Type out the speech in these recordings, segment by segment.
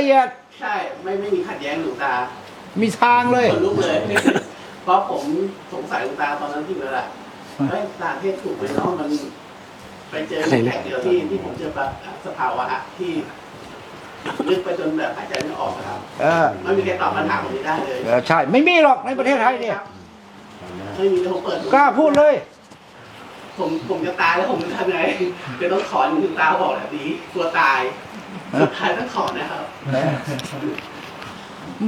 ละเอียด ใช่ไม่ไม่มีขัดแย้งหลวงตามีทางเลย ขนลุกเลย เพราะผมสงสัยหลวงตาตอนนั้นที่เวลาเฮ้ยตาเทศถูกไหมเนาะมัน ไปเจออะไรนะแค่เดียวที่ที่ผมเจอปะสภาวะที่ลึกไปจนแบบหายใจไม่ออกอะครับเออไม่มีใครตอบปัญหาผมนี้ได้เลยเออใช่ ไม่มีหรอกในประเทศไทยเนี่ยไม่มีผมเปิดกล้าพูดเลย ผมผมจะตายแล้วผมจะทำไงจะต้องถอนหลวงตาบอกแบบนี้กลัวตาย สุดท้ายต้องถอนนะครับ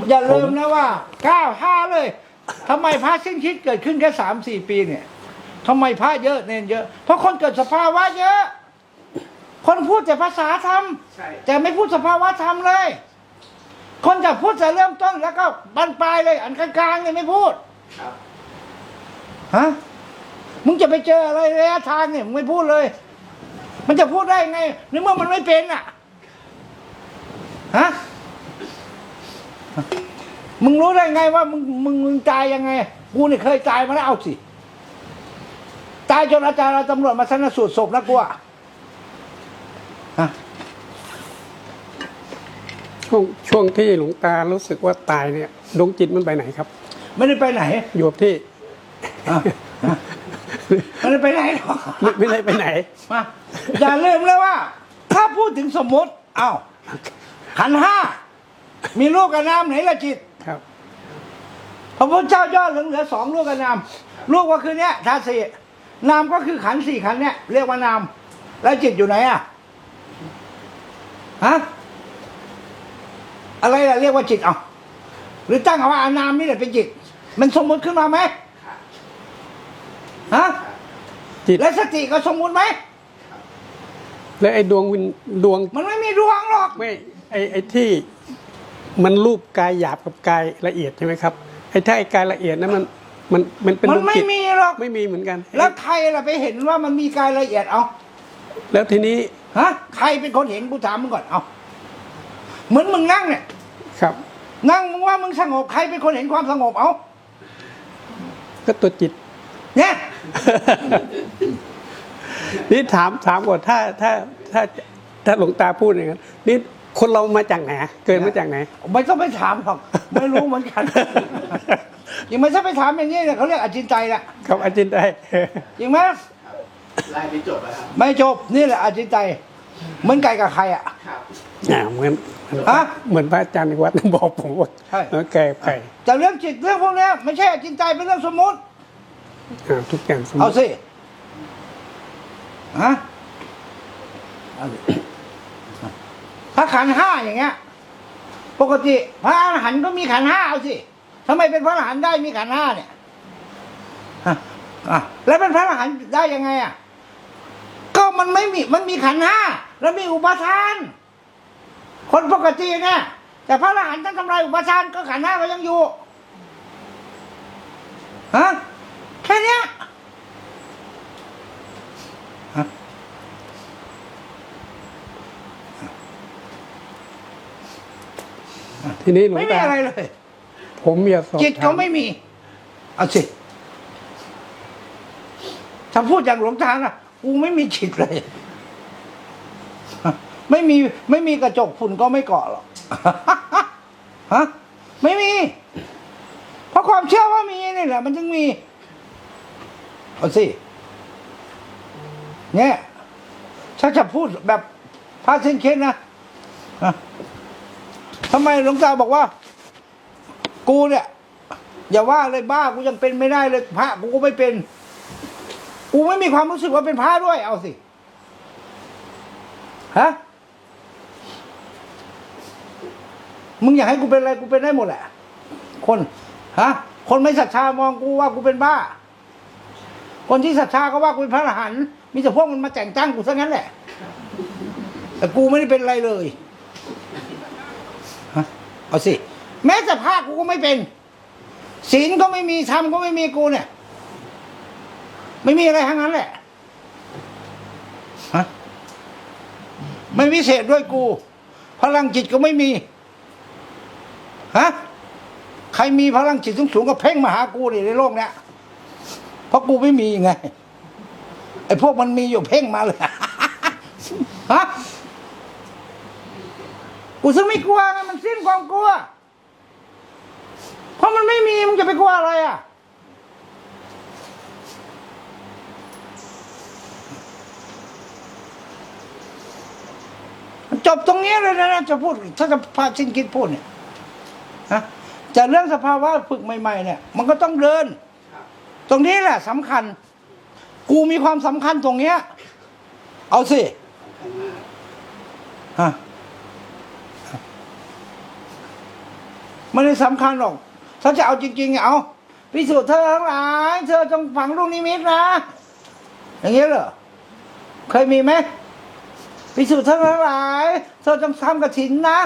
อย่าลืมนะว่าก้าวห้าเลยทำไมพระสิ้นคิดเกิดขึ้นแค่สามสี่ปีเนี่ยทำไมพระเยอะเน้นเยอะ เพราะคนเกิดสภาวะเยอะ คนพูดแต่ภาษาธรรมใช่ แต่ไม่พูดสภาวะธรรมเลย คนจะพูดแต่เริ่มต้นแล้วก็บรรปลายเลย อันกลางๆเนี่ยไม่พูด ครับ ฮะ มึงจะไปเจออะไรระยะทางเนี่ยมึงไม่พูดเลย มันจะพูดได้ไงในเมื่อมันไม่เป็นอะ ฮะ มึงรู้ได้ไงว่ามึงมึงมึงตายยังไง กูเนี่ยเคยตายมาแล้วเอาสิ ตายจนอาจารย์ตำรวจมาชันสูตรศพนะกูอะฮะช่วงช่วงที่หลวงตารู้สึกว่าตายเนี่ยดวงจิตมันไปไหนครับ ไม่ได้ไปไหนอยู่กับที่อะอะไม่ได้ไปไหนหรอก ไม่ไม่ได้ไปไหน มาอย่าลืมเลยว่า ถ้าพูดถึงสมมติ เอ้า ขันธ์ห้า มีลูกกับนามไหนละจิตครับ พระพุทธเจ้ายอดเหลือเหลือสองลูกกับนามลูกก็คือเนี้ยธาตุสี่นามก็คือขันธ์สี่ขันธ์เนี้ยเรียกว่านาม แล้วจิตอยู่ไหนอะฮะอะไรล่ะเรียกว่าจิตเอาหรือตั้งเอาว่าอานามนี่แหละเป็นจิต มันสมมุติขึ้นมาไหมฮะจิตและสติก็สมมุติไหมแล้วไอ้ดวงวิญดวงมันไม่มีดวงหรอกไม่ ไอ้ไอ้ที่มันรูปกายหยาบกับกายละเอียดใช่ไหมครับไอ้ถ้าไอ้กายละเอียดนั้นมันมันมันเป็นมันดวงไม่จิตมีหรอก ไม่มีเหมือนกัน แล้วใครล่ะไปเห็นว่ามันมีกายละเอียดเอาแล้วทีนี้ฮะใครเป็นคนเห็นกูถามมึงก่อนเอาเหมือนมึงนั่งเนี่ย ครับนั่งมึงว่ามึงสงบใครเป็นคนเห็นความสงบเอาก็ตัวจิต เนี่ย นี่ถามถามก่อนถ้าถ้าถ้าถ้าหลวงตาพูดอย่างนั้นนี่ คนเรามาจากไหนอะเกิดมาจากไหน ไม่ต้องไปถามหรอกไม่รู้เหมือนกันยังไม่ใช่ไปถามอย่างนี้เนี่ยเขาเรียกอจินไตยแหละครับอาจารย์ได้จริงไหมไล่ไปจบแล้วครับไม่จบนี่แหละอจินไตยเหมือนไก่กับใครอะครับอ่าเหมือนเหมือนฮะเหมือนพระอาจารย์ในวัดบอกผมว่าใช่เออแก่ไก่แต่เรื่องจิตเรื่องพวกเนี้ยไม่ใช่อจินไตยเป็นเรื่องสมมติอ่าทุกอย่างสมมเอาติสิฮะเอาสิ พระขันห้าอย่างเงี้ย ปกติพระอรหันต์ก็มีขันห้าเอาสิทำไมเป็นพระอรหันต์ได้มีขันห้าเนี่ยฮะอะแล้วเป็นพระอรหันต์ได้ยังไงอะ ก็มันไม่มีมันมีขันห้าแล้วมีอุปทาน คนปกติเนี่ยแต่พระอรหันต์ท่านทำลายอุปทานก็ขันห้าก็ยังอยู่ฮะแค่เนี้ ทีนี้หลวงไม่มีตาอะไรเลย ผมอยากสอบจิตถาเขาไม่มี เอาสิ ถ้าพูดอย่างหลวงตานะกูไม่มีจิตเลย ไม่มีไม่มีกระจกฝุ่นก็ไม่เกาะหรอก ฮะ ไม่มี เพราะความเชื่อว่ามีนี่แหละ มันจึงมี เอาสิ เนี่ย ถ้าจะพูดแบบพระเซนเคนนะฮะ ทำไมหลวงตาบอกว่า กูเนี่ย อย่าว่าเลยบ้ากูยังเป็นไม่ได้เลยพระกูก็ไม่เป็น กูไม่มีความรู้สึกว่าเป็นพระด้วย เอาสิฮะมึงอยากให้กูเป็นอะไรกูเป็นได้หมดแหละ คนฮะคนไม่ศรัทธามองกูว่ากูเป็นบ้า คนที่ศรัทธาก็ว่ากูเป็นพระอรหันต์มีแต่พวกมันมาแต่งตั้งกูซะงั้นแหละแต่กูไม่ได้เป็นอะไรเลย เอาสิ แม้แต่พกูก็ไม่เป็นศีลก็ไม่มีธรรมก็ไม่มีกูเนี่ย ไม่มีอะไรทั้งนั้นแหละฮะไม่วิเศษด้วยกู พลังจิตก็ไม่มีฮะใครมีพลังจิตสูงๆก็เพ่งมาหากูดิในโลกเนี้ยเพราะกูไม่มีไงไอ้พวกมันมีอยู่เพ่งมาเลยฮะ กูซึ่งไม่กลัวไงมันสิ้นความกลัว เพราะมันไม่มีมึงจะไปกลัวอะไรอะจบตรงนี้เลยนะจะพูดถ้าจะพาชินคิดพูดเนี่ยฮะจะเรื่องสภาวะฝึกใหม่ ๆ เนี่ย มันก็ต้องเดิน ตรงนี้แหละสำคัญ กูมีความสำคัญตรงเนี้ย เอาสิฮะ ไม่ได้สำคัญหรอก ถ้าจะเอาจริงๆเอาพิสูจน์เธอทั้งหลายเธอจงฝังลูกนิมิตนะ อย่างเงี้ยเหรอเคยมีไหมพิสูจน์เธอทั้งหลาย เธอจงทำกระถินนะ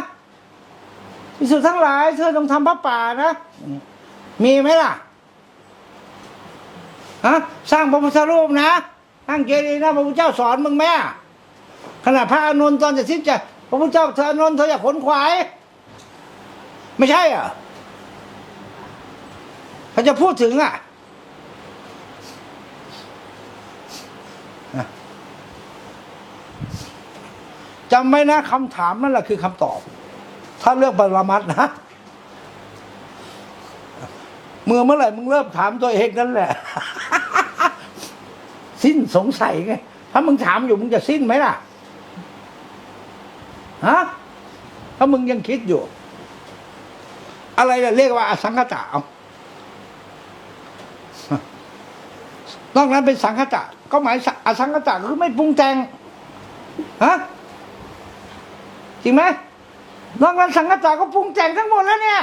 พิสูจน์ทั้งหลาย เธอจงทำพระป่านะมีไหมล่ะฮะสร้างพระพุทธรูปนะสร้างเจดีย์นะพระพุทธเจ้าสอนมึงไหมอะขณะพระอานนตอนจะสิ้นใจพระพุทธเจ้าเธออานนเธออยากขนขวาย ไม่ใช่เหรอะเขาจะพูดถึงอะจำไว้นะคำถามนั่นแหละคือคำตอบ ถ้าเรื่องปรมัตนะเมื่อเมื่อไหร่มึงเริ่มถามตัวเองนั่นแหละ สิ้นสงสัยไง ถ้ามึงถามอยู่มึงจะสิ้นไหมล่ะฮะถ้ามึงยังคิดอยู่ อะไรเรียกว่าอสังขตะเอานอกนั้นเป็นสังขตะ ก็หมายสอสังขตะคือไม่ปรุงแต่งฮะจริงไหมนอกนั้นสังกัดจากก็ปรุงแต่งทั้งหมดแล้วเนี่ย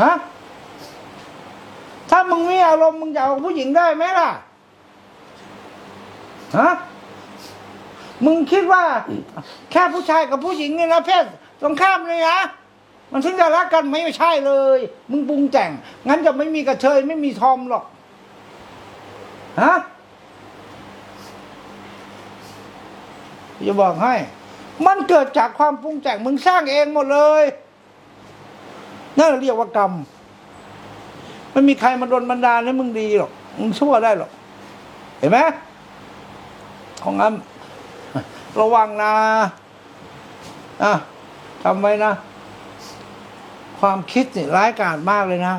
ฮะถ้ามึงมีอารมณ์มึงจะเอาผู้หญิงได้ไหมล่ะฮะมึงคิดว่า แค่ผู้ชายกับผู้หญิงเนี่ยนะเพศตรงข้ามเลยนะ มันถึงจะรักกันไหมไม่ใช่เลย มึงปรุงแต่ง งั้นจะไม่มีกระเทยไม่มีทอมหรอกฮะจะบอกให้ มันเกิดจากความปรุงแต่งมึงสร้างเองหมดเลยนั่นเรียกว่ากรรมไม่มีใครมาดนบันดาลให้มึงดีหรอกมึงชั่วได้หรอก เห็นไหมของงั้นระวังนะอะทำไว้นะ ความคิดนี่ร้ายกาจมากเลยนะ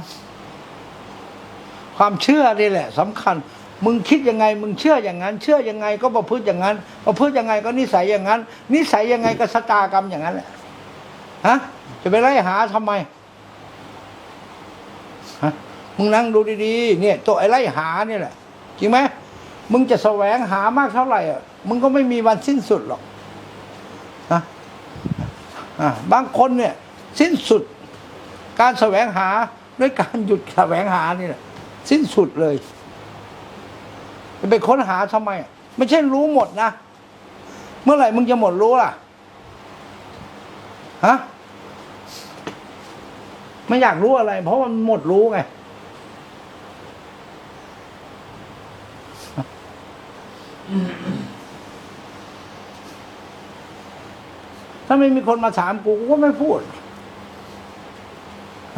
ความเชื่อนี่แหละสำคัญ มึงคิดยังไง มึงเชื่ออย่างนั้น เชื่อยังไงก็ประพฤติอย่างนั้นประพฤติยังไงก็นิสัยอย่างนั้น นิสัยยังไงก็สตากรรมอย่างนั้นแหละฮะจะไปไล่หาทำไมฮะมึงนั่งดูดีๆ เนี่ย ตัวไอ้ไล่หาเนี่ยแหละจริงไหมมึงจะแสวงหามากเท่าไหร่อะมึงก็ไม่มีวันสิ้นสุดหรอกนะอะบางคนเนี่ย สิ้นสุด การแสวงหาด้วยการหยุดแสวงหานี่แหละสิ้นสุดเลยจะไปค้นหาทำไมอะไม่ใช่รู้หมดนะ เมื่อไหร่มึงจะหมดรู้ล่ะฮะไม่อยากรู้อะไร เพราะมันหมดรู้ไงถ้าไม่มีคนมาถามกูกูก็ไม่พูด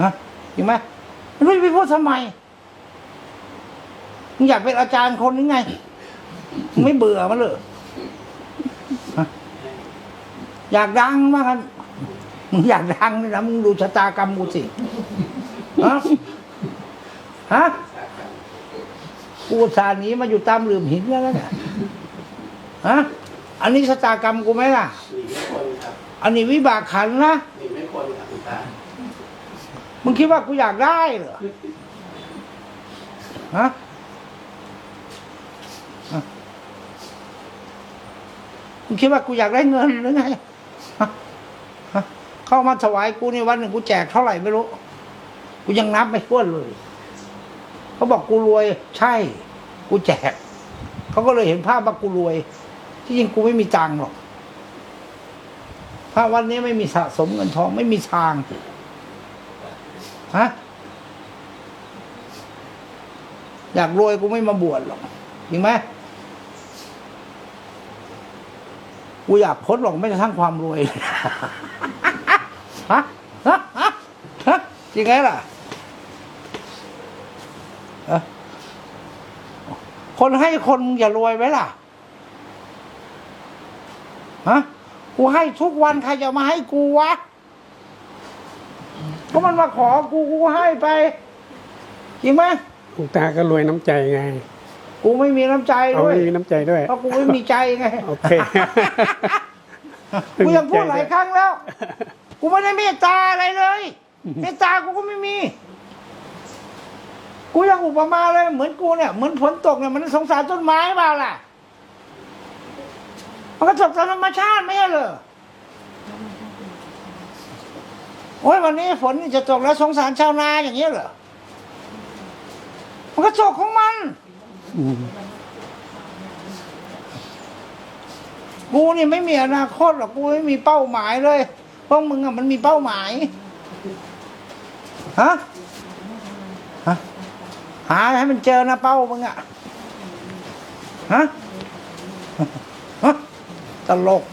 ฮะจริงไหมไม่รู้จะไปพูดทำไมมึงอยากเป็นอาจารย์คนนึงไงมึงไม่เบื่อมันเลยฮะอยากดังมากกันมึงอยากดังนี่นะมึงดูชะตากรรมกูสิฮะฮะกูอุตสาห์หนีมาอยู่ตามหลืมหินแล้วเนี่ยฮะอันนี้ชะตากรรมกูไหมล่ะหนีไม่พ้นครับอันนี้วิบากขันธ์นะหนีไม่พ้นครับคุณตา มึงคิดว่ากูอยากได้เหรอฮะมึงคิดว่ากูอยากได้เงินหรือไงฮะเข้ามาถวายกูในวันหนึ่งกูแจกเท่าไหร่ไม่รู้ กูยังนับไม่ถ้วนเลย เขาบอกกูรวย ใช่ กูแจก เขาก็เลยเห็นภาพว่ากูรวย ที่จริงกูไม่มีตังหรอก ถ้าวันนี้ไม่มีสะสมเงินทองไม่มีทาง ฮะอยากรวยกูไม่มาบวชหรอกจริงไหมกูอยากพ้นหรอกไม่กระทั่งความรวยฮะฮะฮะฮะจริงไงล่ะเอ้อคนให้คนมึงอย่ารวยไว้ล่ะฮะคกูให้ทุกวันใครจะมาให้กูวะ ก็มันมาขอกูกูก็ให้ไปจริงไหมหลวงตาก็รวยน้ำใจไง กูไม่มีน้ำใจเอาด้วยไม่มีน้ำใจด้วย เพราะกูไม่มีใจไงโอเค กูยังพูดหลายครั้งแล้ว กูไม่ได้เมตตาอะไรเลยเมตตากูก็ไม่มี กูยังอุปมาเลยเหมือนกูเนี่ยเหมือนฝนตกเนี่ยมันสงสารต้นไม้เปล่าล่ะ มันก็ตกตามธรรมชาติไม่ใช่เหรอ โอ้ยวันนี้ฝนนี่จะตกแล้วสงสารชาวนาอย่างเงี้ยเหรอมันก็ตกของมันอืมกูนี่ไม่มีอนาคตหรอกกูไม่มีเป้าหมายเลยเพราะมึงอะมันมีเป้าหมายฮะฮะหาให้มันเจอนะเป้ามึงอะฮะฮะตลก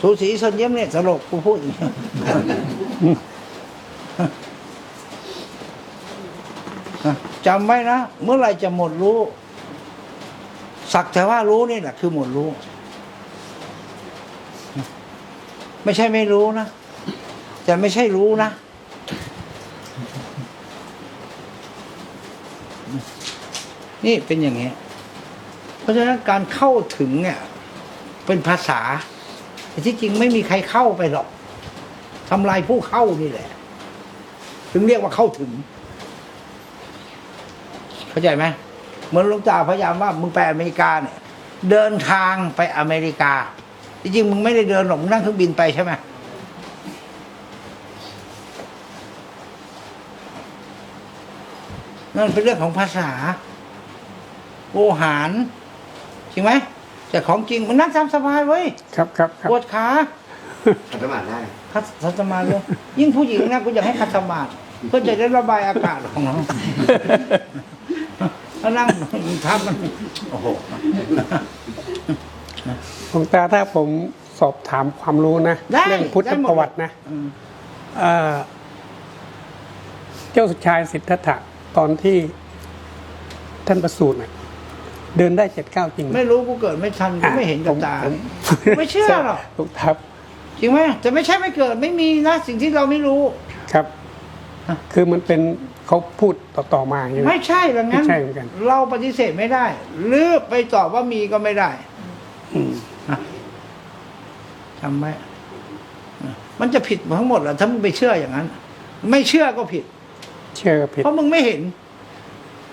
สูสีสนเยี่ยมเนี่ยตลกกูพูดอย่างนี้จำไว้นะ เมื่อไรจะหมดรู้ สักแต่ว่ารู้นี่แหละคือหมดรู้ ไม่ใช่ไม่รู้นะ แต่ไม่ใช่รู้นะ นี่เป็นอย่างนี้ เพราะฉะนั้นการเข้าถึงเนี่ย เป็นภาษา แต่ที่จริงไม่มีใครเข้าไปหรอกทำลายผู้เข้านี่แหละ ถึงเรียกว่าเข้าถึง เข้าใจไหมเหมือนหลุงตาพยายามว่ามึงไปอเมริกาเนี่ย เดินทางไปอเมริกาจริงๆมึงไม่ได้เดินหรอกมึงนั่งเครื่องบินไปใช่ไหมนั่นเป็นเรื่องของภาษาโอหารจริงไหม แต่ของจริงมันนั่งทำสบายเว้ยครับครับครับปวดขาขัดสมาธิได้คัดคัดสมาธิเลยยิ่งผู้หญิงนะกูอยากให้คัดสมาธิเพื่อจะได้ระบายอากาศของเราถ้านั่งทับมันโอ้โหหลวงตาถ้าผมสอบถามความรู้นะได้เรื่องพุทธได้หมดประวัตินะอืมเอ่อเจ้าชายสิทธัตถะตอนที่ท่านประสูติน่ะ เดินได้เจ็ดเก้าจริงหไม่รู้กูเกิดไม่ทันกูไม่เห็นกับตาผมไม่เชื่อหรอกหลวงตาจริงไหมแต่ไม่ใช่ไม่เกิดไม่มีนะสิ่งที่เราไม่รู้ครับฮะคือมันเป็นเขาพูดต่อๆมาใช่ไหมไม่ใช่แบบนั้นไม่ใช่เหมือนกันเราปฏิเสธไม่ได้ หรือไปตอบว่ามีก็ไม่ได้อืมทำไหมมันจะผิดทั้งหมดเหรอถ้ามึงไปเชื่ออย่างนั้น ไม่เชื่อก็ผิด เชื่อก็ผิด เพราะมึงไม่เห็น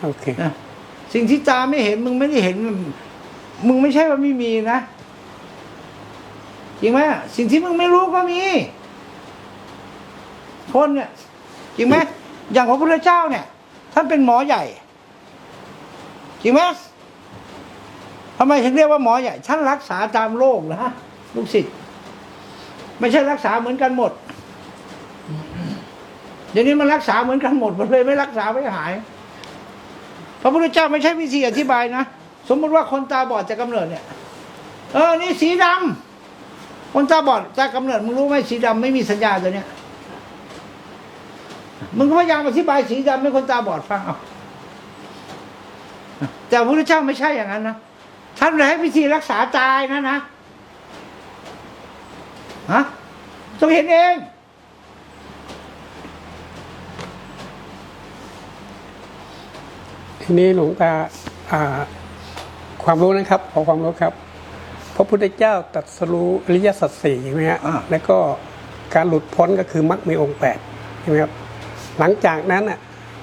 โอเคนะ สิ่งที่ตาไม่เห็นมึงไม่ได้เห็น มึงไม่ใช่ว่าไม่มีนะจริงไหมสิ่งที่มึงไม่รู้ก็มีคนเนี่ยจริงไหมอย่างพระพุทธเจ้าเนี่ย ท่านเป็นหมอใหญ่ จริงไหมทำไมถึงเรียกว่าหมอใหญ่ท่านรักษาตามโรคนะลูกศิษย์ไม่ใช่รักษาเหมือนกันหมดเดี๋ยวนี้มันรักษาเหมือนกันหมดมันเลยไม่รักษาไม่หาย พระพุทธเจ้าไม่ใช่วิธีอธิบายนะ สมมติว่าคนตาบอดจากกำเนิดเนี่ย เออ นี่สีดำคนตาบอดจากกำเนิดมึงรู้ไหมสีดำไม่มีสัญญาตัวเนี้ย มึงก็พยายามอธิบายสีดำให้คนตาบอดฟังเอาแต่พระพุทธเจ้าไม่ใช่อย่างนั้นนะท่านเลยให้วิธีรักษาตายนะนะฮะต้องเห็นเอง ทีนี้หลวงตาอ่าความรู้นะครับขอความรู้ครับพระพุทธเจ้าตรัสรู้อริยสัจสี่ใช่ไหมฮะอ่าแล้วก็การหลุดพ้นก็คือมรรคมีองค์แปดใช่ไหมครับหลังจากนั้นอะ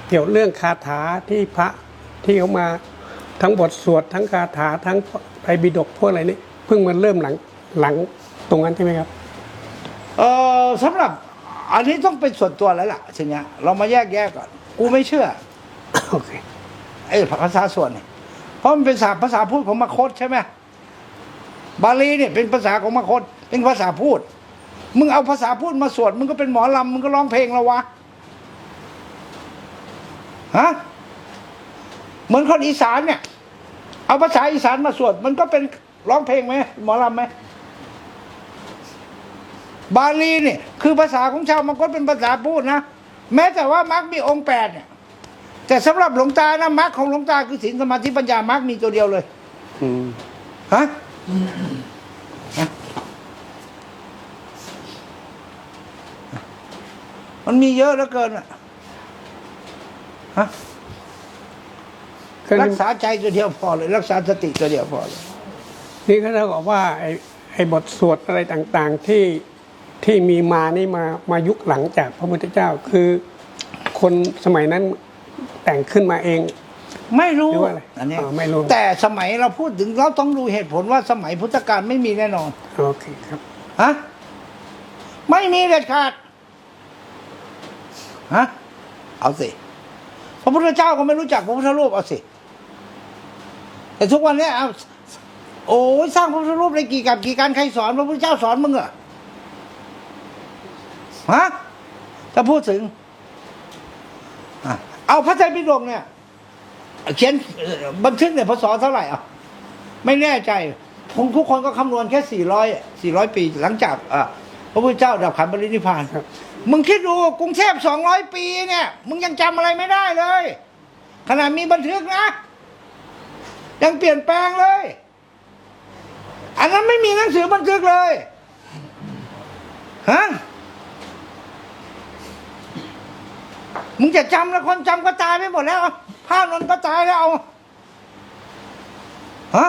เกี่ยวเรื่องคาถาที่พระที่เขามาทั้งบทสวดทั้งคาถาทั้งไตรปิฎกพวกอะไรนี่เพิ่งมันเริ่มหลังหลังตรงนั้นใช่ไหมครับเออสำหรับอันนี้ต้องเป็นส่วนตัวแล้วล่ะทีเนี้ยเรามาแยกแยกก่อน กูไม่เชื่อโอเค ไอ้ภาษาส่วนเนี่ยเพราะมันเป็นภาษาภาษาพูดของมคตใช่ไหมบาลีเนี่ยเป็นภาษาของมคต เป็นภาษาพูด มึงเอาภาษาพูดมาสวดมึงก็เป็นหมอลำมึงก็ร้องเพลงแล้ววะฮะเหมือนคนอีสานเนี่ย เอาภาษาอีสานมาสวด มันก็เป็นร้องเพลงไหมหมอลำไหมบาลีเนี่ยคือภาษาของชาวมังคตเป็นภาษาพูดนะแม้แต่ว่ามรรคมีองค์แปดเนี่ย แต่สำหรับหลวงตานะมรรคของหลวงตาคือศีลสมาธิปัญญามรรคมีตัวเดียวเลย อืมฮะมันมีเยอะเหลือเกินอะฮะรักษาใจตัวเดียวพอเลย รักษาสติตัวเดียวพอเลยนี่ก็เท่ากับว่าไอ้ไอ้บทสวดอะไรต่าง ๆ ที่ที่มีมานี่มามายุคหลังจากพระพุทธเจ้าคือ คนสมัยนั้น แต่งขึ้นมาเอง ไม่รู้หรือว่าอะไรอันเนี้ยอ๋อไม่รู้ แต่สมัยเราพูดถึงเราต้องดูเหตุผลว่าสมัยพุทธกาลไม่มีแน่นอน โอเคครับ ฮะ ไม่มีเด็ดขาด ฮะ เอาสิ พระพุทธเจ้าก็ไม่รู้จักพระพุทธรูปเอาสิ แต่ทุกวันเนี้ยเอาโอ้ยสร้างพระพุทธรูปได้กี่กับกี่การใครสอน พระพุทธเจ้าสอนมึงเหรอฮะถ้าพูดถึง อะ เอาพระไตรปิฎกเนี่ย เขียนเอ่อบันทึกเนี่ยพศเท่าไหร่อะไม่แน่ใจคงทุกคนก็คำนวณแค่สี่ร้อยสี่ร้อยปีหลังจากอะพระพุทธเจ้าดับขันธ์ปรินิพพานครับมึงคิดดูกรุงเทพสองร้อยปีเนี่ย มึงยังจำอะไรไม่ได้เลย ขนาดมีบันทึกนะ ยังเปลี่ยนแปลงเลย อันนั้นไม่มีหนังสือบันทึกเลยฮะ มึงจะจำแล้วคนจำก็ตายไปหมดแล้วพระนนท์ก็ตายแล้วเอาฮะ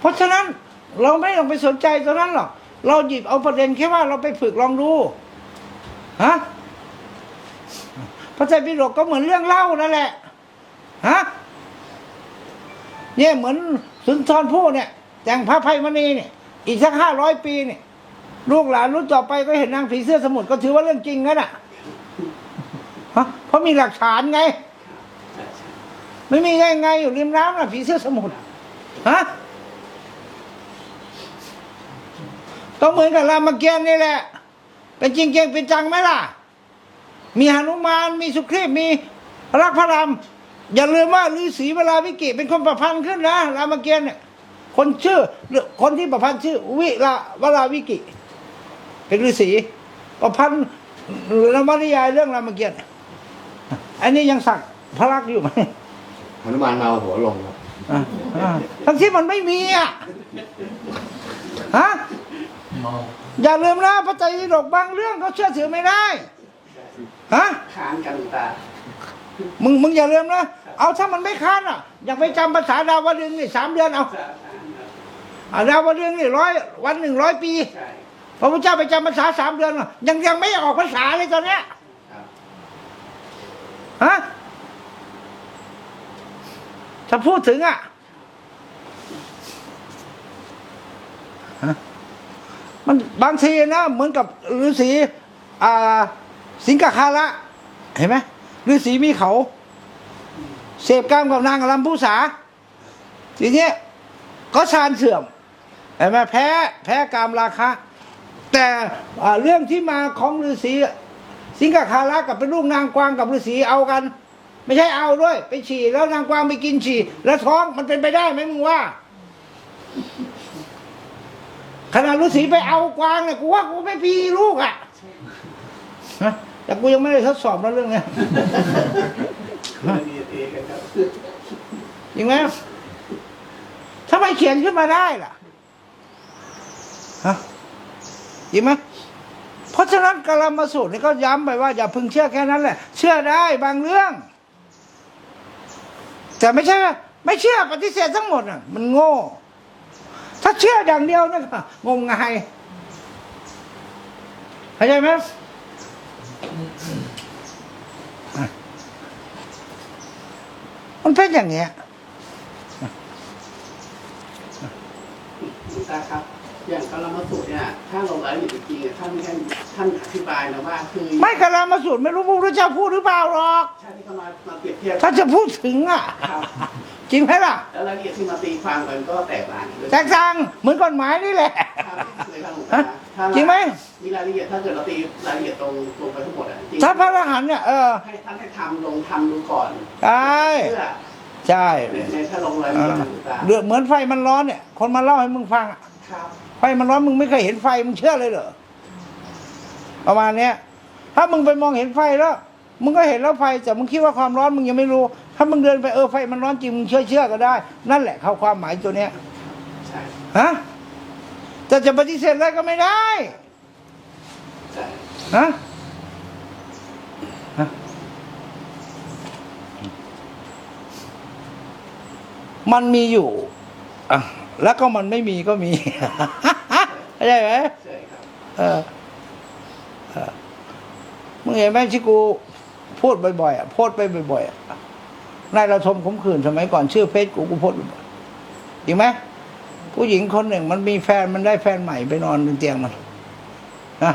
เพราะฉะนั้นเราไม่ต้องไปสนใจตรงนั้นหรอก เราหยิบเอาประเด็นแค่ว่าเราไปฝึกลองดู ฮะพระไตรปิฎกก็เหมือนเรื่องเล่านั่นแหละ ฮะ เนี่ยเหมือนสุนทรภู่เนี่ยแต่งพระไพมณีเนี่ย อีกสักห้าร้อยปีเนี่ยลูกหลานรุ่นต่อไปก็เห็นนางผีเสื้อสมุทรก็ถือว่าเรื่องจริงนั่นน่ะเพราะมีหลักฐานไง ไม่มีไงไงอยู่ริมน้ำน่ะผีเสื้อสมุทรฮะก็เหมือนกับรามเกียรตินี่แหละ เป็นจริงเก่งเป็นจังไหมล่ะ มีหนุมานมีสุครีพมีพระลักษมณ์พระรามอย่าลืมว่าฤาษีเวลาวิกิเป็นคนประพันธ์ขึ้นนะรามเกียรติเนี่ย คนชื่อคนที่ประพันธ์ชื่อ วิลาวลาวิกิ เป็นฤาษีประพันธ์นวนิยายเรื่องรามเกียรติ์อันนี้ยังสักพระลักษณ์อยู่ไหมหนุมานมาเอาหัวลงครับอะอะทั้งที่มันไม่มีอะฮะอย่าลืมนะพระไตรปิฎกบางเรื่องเขาเชื่อถือไม่ได้ฮะค้านกันหลวงตามึงมึงอย่าลืมนะ เอาถ้ามันไม่ค้านอะ อย่าไปจำภาษาดาวดึงส์นี่สามเดือนเอา อะดาวดึงส์นี่ร้อยวันหนึ่งร้อยปีใช่พระพุทธเจ้าไปจำภาษาสามเดือนอะยังยังไม่ออกภาษาเลยตอนเนี้ยครับฮะถ้าพูดถึงอะฮะมันบางทีนะเหมือนกับฤาษีอ่า สิงคาระเห็นไหมฤาษีมีเขา เสพกามกับนางลำผู้สาทีเนี้ยก็ชานเสื่อม เห็นไหมแพ้แพ้กามราคะ แต่เรื่องที่มาของฤาษีสิงคาระกับเป็นลูกนางกวางกับฤาษีเอากัน ไม่ใช่เอาด้วย ไปฉี่แล้วนางกวางไปกินฉี่ แล้วท้องมันเป็นไปได้ไหมมึงว่าขนาดฤาษีไปเอากวางเนี่ยกูว่ากูไม่พีลูกอะฮะแต่กูยังไม่ได้ทดสอบแล้วเรื่องเนี้ยดีเอกันครับจริงไหมทำไมเขียนขึ้นมาได้ล่ะ ฮะจริงไหมเพราะฉะนั้นกลามาสูตรนี่ก็ย้ำไปว่า อย่าพึงเชื่อแค่นั้นแหละ เชื่อได้บางเรื่อง แต่ไม่ใช่ว่าไม่เชื่อปฏิเสธทั้งหมดอะ มันโง่ ถ้าเชื่ออย่างเดียวเนี่ยก็งมงายเข้าใจไหมมันเป็นอย่างเงี้ยหลวงตาครับ อย่างกรมสูตรเนี่ยถ้าลงรายละเอียดจริงๆอะท่านท่านท่านอธิบายนะว่าคือไม่กาลามาสูตรไม่รู้พระพุทธเจ้าพูดหรือเปล่าหรอกชาติที่เขามามาเปรียบเทียบถ้าจะพูดถึงอะครับจริงไหมล่ะ แล้วรายละเอียดที่มาตีความกันก็แตกต่างเลยแตกต่างเหมือนกฎหมายนี่แหละ ครับเลยครับหลวงฮะตาถ้าจริงไหม มีรายละเอียดถ้าเกิดเราตีรายละเอียดตรงตรงไปทั้งหมดอะจริงถ้าพระอรหันต์เนี่ยเออให้ท่านให้ทำลงทำดูก่อนใช่เพื่อใช่ในในถ้าลงรายเอละเอียอดหลวงตาเดือดเหมือนไฟมันร้อนเนี่ย คนมาเล่าให้มึงฟังอะครับ ไฟมันร้อนมึงไม่เคยเห็นไฟมึงเชื่อเลยเหรอประมาณเนี้ย ถ้ามึงไปมองเห็นไฟแล้ว มึงก็เห็นแล้วไฟแต่มึงคิดว่าความร้อนมึงยังไม่รู้ ถ้ามึงเดินไปเออไฟมันร้อนจริงมึงเชื่อเชื่อก็ได้ นั่นแหละเข้าความหมายตัวเนี้ยฮะแต่จะปฏิเสธอะไรก็ไม่ได้ฮะฮะมันมีอยู่อะ แล้วก็มันไม่มีก็มีเข้าใจไหมใช่ครับเออเออมึงเห็นไหมที่กูพูดบ่อยๆอะพสต์ไปบ่อยๆอะนายเราชมขมขื่นสมัยก่อนชื่อเฟซกูกูพสต์บ่อยจริงไหมผู้หญิงคนหนึ่งมันมีแฟนมันได้แฟนใหม่ไปนอนบนเตียงมันนะ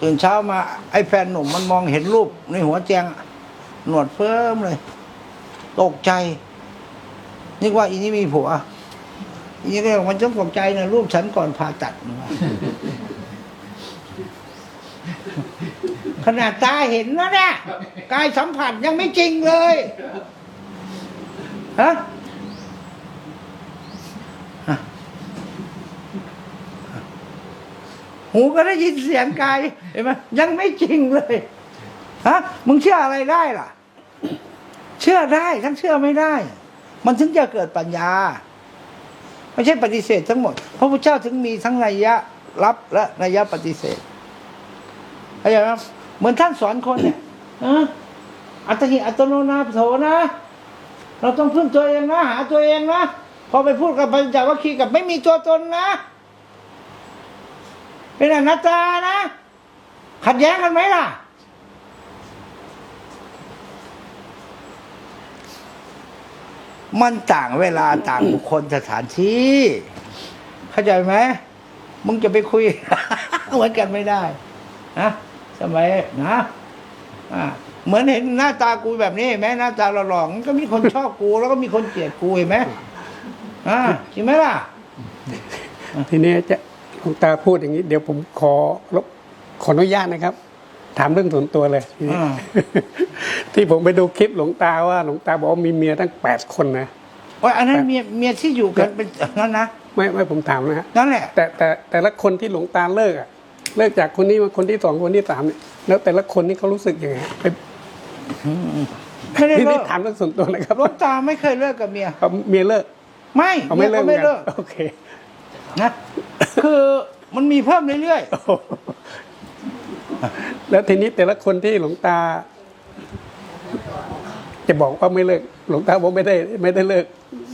ตื่นเช้ามาไอ้แฟนหนุ่มมันมองเห็นรูปในหัวเตียงหนวดเฟิ่มเลย ตกใจนึกว่าอีนี่มีผัว นี่ก็บอกมันต้องตกใจนะรูปฉันก่อนผ่าตัด ขนาดตาเห็นแล้วเนี่ยกายสัมผัสยังไม่จริงเลยฮะฮะหูก็ได้ยินเสียงกายเห็นไหมยังไม่จริงเลยฮะมึงเชื่ออะไรได้ล่ะ เชื่อได้ทั้งเชื่อไม่ได้ มันถึงจะเกิดปัญญา ไม่ใช่ปฏิเสธทั้งหมด พระพุทธเจ้าถึงมีทั้งนัยยะรับและนัยยะปฏิเสธเข้าใจไหมเหมือนท่านสอนคนเนี่ยอออัตหิอัตโนนาโถนะ เราต้องพึ่งตัวเองนะหาตัวเองนะพอไปพูดกับปัญจวัคคีย์กับไม่มีตัวตนนะ เป็นอนัตตานะ ขัดแย้งกันไหมล่ะ มันต่างเวลาต่างบุคคลสถานที่ เข้าใจไหมมึงจะไปคุยเหมือนกันไม่ได้นะสมัยนะอ่าเหมือนเห็นหน้าตากูแบบนี้ไหมหน้าตาหล่อๆมันก็มีคนชอบกู แล้วก็มีคนเกลียดกูเห็นไหมอ่าจริงไหมล่ะ ทีนี้จะหลวงตาพูดอย่างนี้ เดี๋ยวผมขอรบขออนุญาตนะครับ ถามเรื่องส่วนตัวเลยทีนี้อ่าที่ผมไปดูคลิปหลวงตาว่าหลวงตาบอกว่ามีเมียตั้งแปดคนนะว่าอันนั้นเมียเมียที่อยู่กันเป็นนั่นนะไม่ไม่ผมถามนะฮะนั่นแหละแต่แต่แต่ละคนที่หลวงตาเลิกอะเลิกจากคนนี้มาคนที่สองคนที่สามเนี่ยแล้วแต่ละคนนี่เขารู้สึกยังไงไปไม่ได้ที่เลินี่กถามเรื่องส่วนตัวนะครับหลวงตาไม่เคยเลิกกับเมียเอาเมียเลิก ไม่เอาเมีไม่ยเลิก็กไม่เลิกหอนนโอเคนะคือมันมีเพิ่มเรื่อยโอ้โห แล้วทีนี้แต่ละคนที่หลวงตา จะบอกว่าไม่เลิก หลวงตาบอกไม่ได้ ไม่ได้เลิก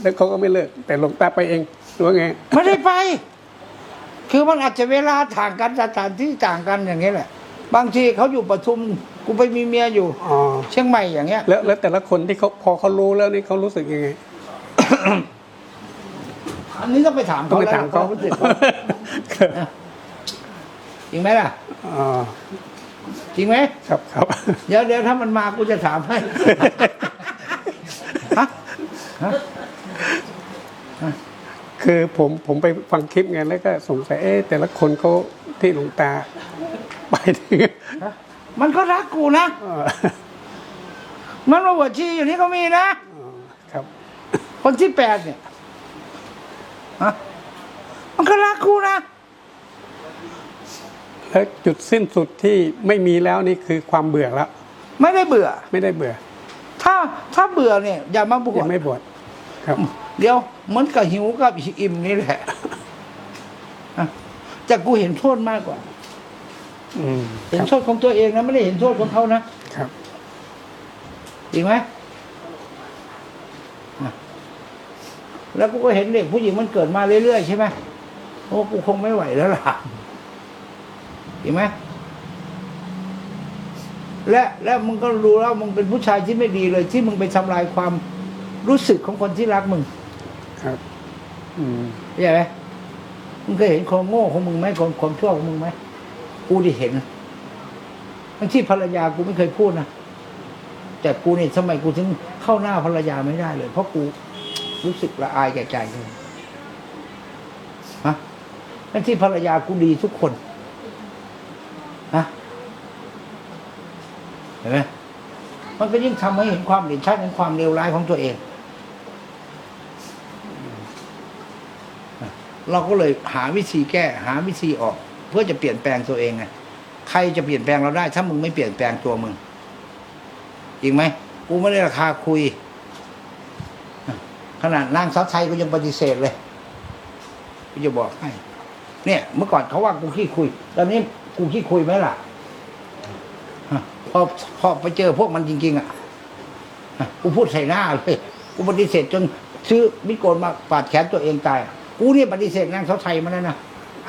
แล้วเขาก็ไม่เลิก แต่หลวงตาไปเองหรือว่าไงๆไม่ได้ไป คือมันอาจจะเวลาต่างกันสถานที่ต่างกันอย่างนี้แหละ บางทีเขาอยู่ปทุมกูไปมีเมียอยู่อ๋อเชียงใหม่อย่างเงี้ย แล้วแล้วแต่ละคนที่เขาพอเขารู้แล้วนี่เขารู้สึกยังไงอันนี้ต้องไปถามต้องเขาไปแล้วถามเขาควรู้สึกเขา จริงไหมล่ะอ๋อจริงไหม ครับครับ เดี๋ยวเดี๋ยวถ้ามันมากูจะถามให้ ฮะฮะ คือผมผมไปฟังคลิปไงแล้วก็สงสัยเอ๊ะแต่ละคนเขาที่หลวงตา ไปถึงมันก็รักกูนะ เอ่อมันมาบวชชีอยู่นี่ก็มีนะอ๋อครับ คนที่แปดเนี่ยฮะมันก็รักกูนะ แล้วจุดสิ้นสุดที่ไม่มีแล้วนี่คือความเบื่อแล้ว ไม่ได้เบื่อ ไม่ได้เบื่อ ถ้าถ้าเบื่อเนี่ยอย่ามาบวยัชงไม่บวชครับ เดี๋ยวเหมือนกับหิวกับอิ่มนี่แหละอะแต่กูเห็นโทษมากกว่า อืมเห็นครับโทษของตัวเองนะไม่ได้เห็นโทษของเขานะ ครับ จริงไหมอะแล้วกูก็เห็นเด็กผู้หญิงมันเกิดมาเรื่อยๆใช่ไหมโอ้กูคงไม่ไหวแล้วล่ะ จริงไหมและและมึงก็รู้แล้วมึงเป็นผู้ชายที่ไม่ดีเลย ที่มึงไปทำลายความรู้สึกของคนที่รักมึง ครับ อืมเข้าใจไหมมึงเคยเห็นความโง่ของมึงไหมความความชั่วของมึงไหมกูได้เห็นทั้งที่ภรรยากูไม่เคยพูดนะแต่กูเนี่ยสมัยกูถึงเข้าหน้าภรรยาไม่ได้เลย เพราะกูรู้สึกละอายแก่ใจเลยฮะทั้งที่ภรรยากูดีทุกคน ฮะเห็นไหมมันก็ยิ่งทำให้เห็นความเด่นชัดในความเลวร้ายของตัวเอง เราก็เลยหาวิธีแก้ หาวิธีออก เพื่อจะเปลี่ยนแปลงตัวเองไงใครจะเปลี่ยนแปลงเราได้ ถ้ามึงไม่เปลี่ยนแปลงตัวมึงจริงไหมกูไม่ได้ราคาคุย ขนาดนางสาวไทยก็ยังปฏิเสธเลยกูจะบอกให้ เนี่ย เมื่อก่อนเขาว่ากูขี้คุย ตอนนี้ กูขี้คุยไหมล่ะฮะพอพอไปเจอพวกมันจริง ๆ อะฮะกูพูดใส่หน้าเลยกูปฏิเสธจนซื้อมิดโกนมาปาดแขนตัวเองตาย กูเนี่ยปฏิเสธนางเขาไทยมาแล้วนะ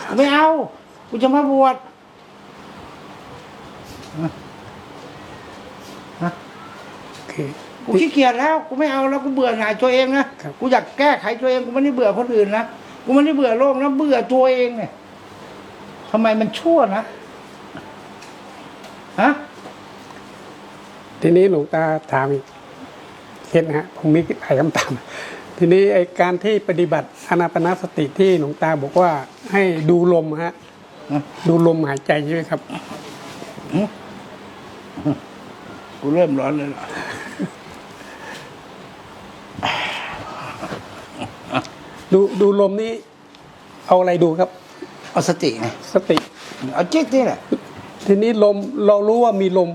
กูไม่เอา กูจะมาบวชฮะฮะโอเคกูขี้เกียจแล้ว กูไม่เอาแล้วกูเบื่อหน่ายตัวเองนะครับกูอยากแก้ไขตัวเอง กูไม่ได้เบื่อคนอื่นนะ กูไม่ได้เบื่อโลกนะ เบื่อตัวเองเนี่ย ทำไมมันชั่วนะฮะทีนี้หลวงตาถามอีกเคสนะฮะผมมีหลายคำถามทีนี้ไอการที่ปฏิบัติอนาปนาสติที่หลวงตาบอกว่า ให้ดูลมฮะฮะดูลมหายใจใช่ไหมครับกูเริ่มร้อนเลยล่ะดูดูลมนี้เอาอะไรดูครับ เอาสติไงสติ เอาจิตนี่แหละ ทีนี้ลมเรารู้ว่ามีลม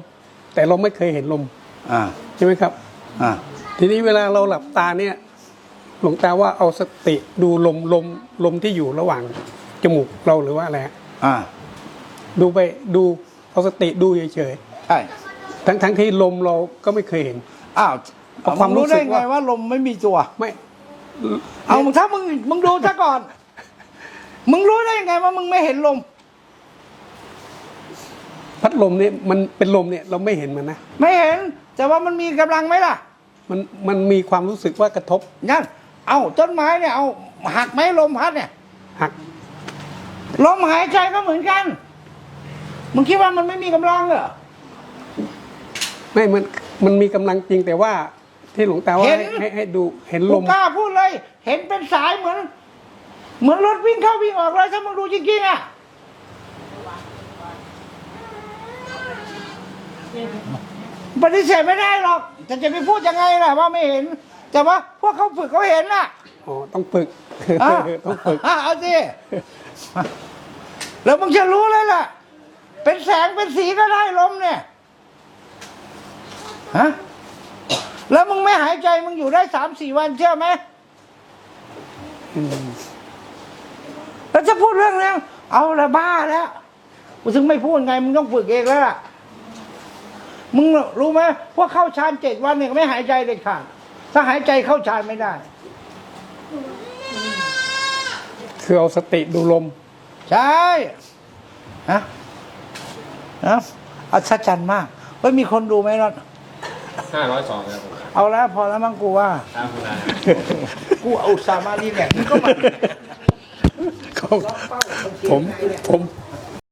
แต่เราไม่เคยเห็นลมอ่าใช่ไหมครับ อ่าทีนี้เวลาเราหลับตาเนี่ย หลวงตาว่าเอาสติดูลมลมลมที่อยู่ระหว่างจมูกเราหรือว่าอะไรฮะอ่าดูไปดูเอาสติดูเฉยใช่ๆทั้งทั้งที่ลมเราก็ไม่เคยเห็น อ้าวเอาความรู้งรู้ได้สึกไงว่า ว่าลมไม่มีตัว ไม่ เอามึงถ้ามึงมึงดูซะก่อน มึงรู้ได้ยังไงว่ามึงไม่เห็นลม พัดลมเนี่ยมันเป็นลมเนี่ยเราไม่เห็นมันนะ ไม่เห็น แต่ว่ามันมีกำลังไหมล่ะ มันมันมีความรู้สึกว่ากระทบนั่นเอาต้นไม้เนี่ยเอาหักไหมลมพัดเนี่ย หัก ลมหายใจก็เหมือนกัน มึงคิดว่ามันไม่มีกำลังเหรอ ไม่มันมันมีกำลังจริงแต่ว่าที่หลวงตาว่าเห็นให้ให้ให้ดูเห็นลกูม กล้าพูดเลย เห็นเป็นสายเหมือน เหมือนรถวิ่งเข้าวิ่งออกเลยถ้ามึงดูจริงๆอะปฏิเสธไม่ได้หรอกแต่จะไปพูดยังไงล่ะว่าไม่เห็น แต่ว่าพวกเขาฝึกเขาเห็นน่ะอ๋อต้องฝึกอะต้องฝึก อะเอาสิแล้วมึงจะรู้เลยล่ะ เป็นแสงเป็นสีก็ได้ลมเนี่ยฮะแล้วมึงไม่หายใจมึงอยู่ได้สามสี่วันเชื่อไหม อืม แล้วจะพูดเรื่องนี้เอาละบ้าแล้วกูถึงไม่พูดไง มึงต้องฝึกเองแล้วล่ะ มึงรู้ไหมว่าเข้าฌานเจ็ดวันเนี่ยไม่หายใจเด็ดขาดถ้าหายใจเข้าฌานไม่ได้ คือเอาสติดูลม ใช่ฮะฮะอัศจรรย์มากเฮ้ยมีคนดูไหมรถห้าร้อยสองครับผมเอาแล้วพอแล้วมั้งกูว่า ตามคุณนาย กูเอาอุตสาห์มารีแลกซ์มึงก็มา เขาผมผม